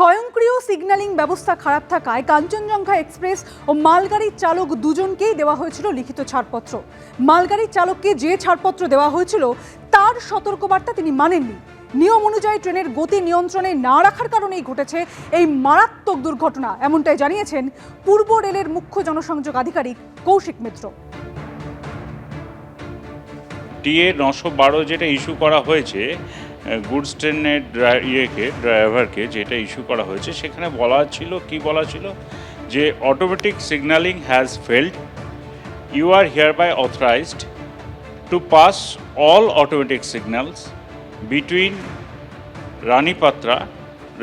স্বয়ংক্রিয় সিগন্যালিং ব্যবস্থা খারাপ থাকায় কাঞ্চনজঙ্ঘা এক্সপ্রেস ও মালগাড়ির চালক দুজনকেই দেওয়া হয়েছিল লিখিত ছাড়পত্র। মালগাড়ির চালককে যে ছাড়পত্র দেওয়া হয়েছিল, তার সতর্কবার্তা তিনি মানেননি। নিয়ম অনুযায়ী ট্রেনের গতি নিয়ন্ত্রণে না রাখার কারণেই ঘটেছে এই মারাত্মক দুর্ঘটনা, এমনটাই জানিয়েছেন পূর্ব রেলের মুখ্য জনসংযোগ আধিকারিক কৌশিক মিত্র। টিএ নশো বারো যেটা ইস্যু করা হয়েছে গুডস ট্রেনের ইয়েকে, ড্রাইভারকে যেটা ইস্যু করা হয়েছে, সেখানে বলা ছিল, কি বলা ছিল? যে automatic signalling has failed you are hereby authorised to pass all automatic signals between Ranipatra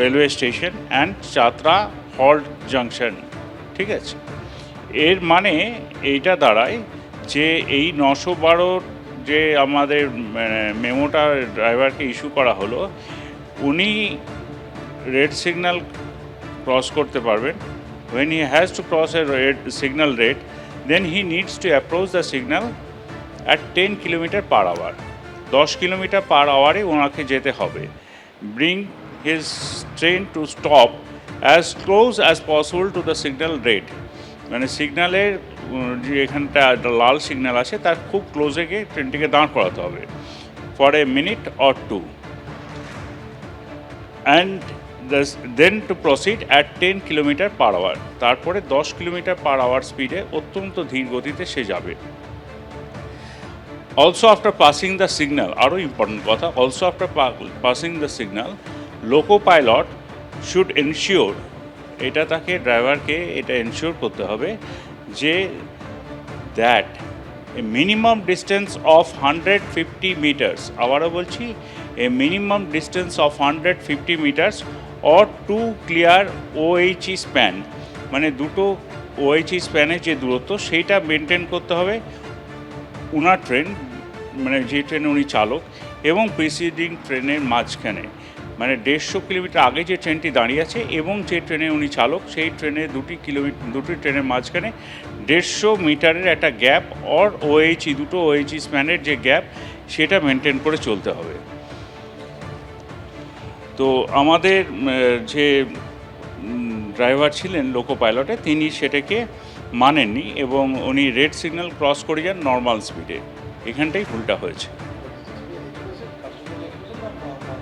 railway station and Chatra halt junction. ঠিক আছে? এর মানে এইটা দাঁড়ায় যে এই নশো বারোর যে আমাদের মেমোটা ড্রাইভারকে ইস্যু করা হলো, উনি রেড সিগন্যাল ক্রস করতে পারবেন। When he has to cross a red signal red then he needs to approach the signal at 10 kilometre per hour দশ কিলোমিটার পার আওয়ারে ওনাকে যেতে হবে। Bring his train to stop as close as possible to the signal red মানে সিগন্যালের যে এখানটা লাল signal আছে, তার খুব ক্লোজে গিয়ে ট্রেনটিকে দাঁড় করাতে হবে for a minute or two and then to proceed at ten kilometre per hour তারপরে দশ কিলোমিটার পার আওয়ার স্পিডে অত্যন্ত ধীর গতিতে সে যাবে। Also after passing the signal আরও ইম্পর্টেন্ট কথা also after passing the signal loco pilot should ensure এটা তাকে ড্রাইভারকে এটা এনশিওর করতে হবে যে that a minimum distance of hundred fifty metres আবারও বলছি a minimum distance of hundred fifty metres or to clear OHE span মানে দুটো ওএইচই স্প্যানের যে দূরত্ব, সেইটা মেনটেন করতে হবে। উনার ট্রেন মানে যে ট্রেনে উনি চালক, এবং প্রিসিডিং ট্রেনের মাঝখানে। মানে দেড়শো কিলোমিটার আগে যে ট্রেনটি দাঁড়িয়ে আছে এবং যে ট্রেনে উনি চালক, সেই ট্রেনে দুটি কিলোমিটার দুটি ট্রেনের মাঝখানে দেড়শো মিটারের একটা গ্যাপ অর ওএইচই দুটো ওএইচই স্প্যানের যে গ্যাপ, সেটা মেনটেন করে চলতে হবে। তো আমাদের যে ড্রাইভার ছিলেন, লোকো পাইলটে, তিনি সেটাকে মানেননি এবং উনি রেড সিগন্যাল ক্রস করে যান নর্মাল স্পিডে। এখানটাই ভুলটা হয়েছে।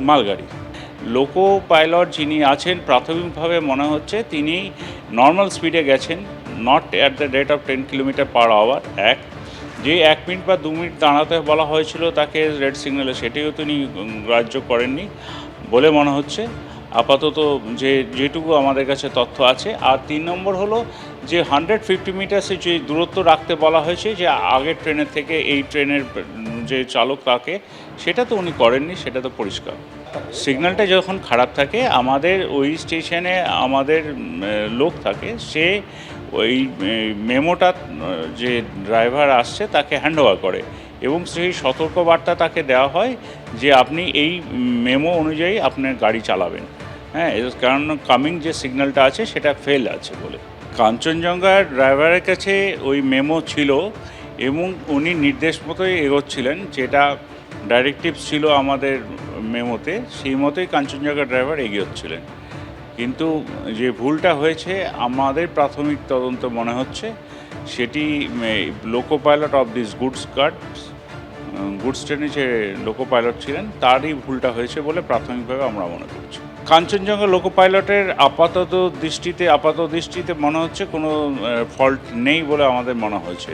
মালগাড়ি। লোকো পাইলট যিনি আছেন, প্রাথমিকভাবে মনে হচ্ছে তিনি নর্মাল স্পিডে গেছেন not at the rate of ten kilometre per hour এক। যে এক মিনিট বা দু মিনিট দাঁড়াতে বলা হয়েছিল তাকে রেড সিগন্যালে সেটিও তিনি গ্রাহ্য করেননি বলে মনে হচ্ছে। আপাতত যে যেটুকু আমাদের কাছে তথ্য আছে। আর তিন নম্বর হলো যে হান্ড্রেড ফিফটি মিটার্সে যে দূরত্ব রাখতে বলা হয়েছে, যে আগের ট্রেনের থেকে এই ট্রেনের যে চালক তাকে, সেটা তো উনি করেননি, সেটা তো পরিষ্কার। সিগন্যালটা যখন খারাপ থাকে, আমাদের ওই স্টেশনে আমাদের লোক থাকে, সে ওই মেমোটা, যে ড্রাইভার আসছে, তাকে হ্যান্ড ওভার করে। এবং সেই সতর্কবার্তা তাকে দেওয়া হয় যে আপনি এই মেমো অনুযায়ী আপনার গাড়ি চালাবেন। হ্যাঁ কারণ কামিং যে সিগন্যালটা আছে, সেটা ফেল আছে বলে। কাঞ্চনজঙ্ঘার ড্রাইভারের কাছে ওই মেমো ছিল এবং উনি নির্দেশ মতোই এগোচ্ছিলেন, যেটা ডাইরেক্টিভ ছিল আমাদের মেমোতে সেই মতোই কাঞ্চনজঙ্ঘা ড্রাইভার এগিয়ে কিন্তু যে ভুলটা হয়েছে, আমাদের প্রাথমিক তদন্ত মনে হচ্ছে, সেটি loco pilot of this goods guard goods ট্রেনে যে লোকো পাইলট ছিলেন, তারই ভুলটা হয়েছে বলে প্রাথমিকভাবে আমরা মনে করছি। কাঞ্চনজঙ্ঘা লোকো পাইলটের আপাতত দৃষ্টিতে আপাত দৃষ্টিতে মনে হচ্ছে কোনো ফল্ট নেই বলে আমাদের মনে হয়েছে।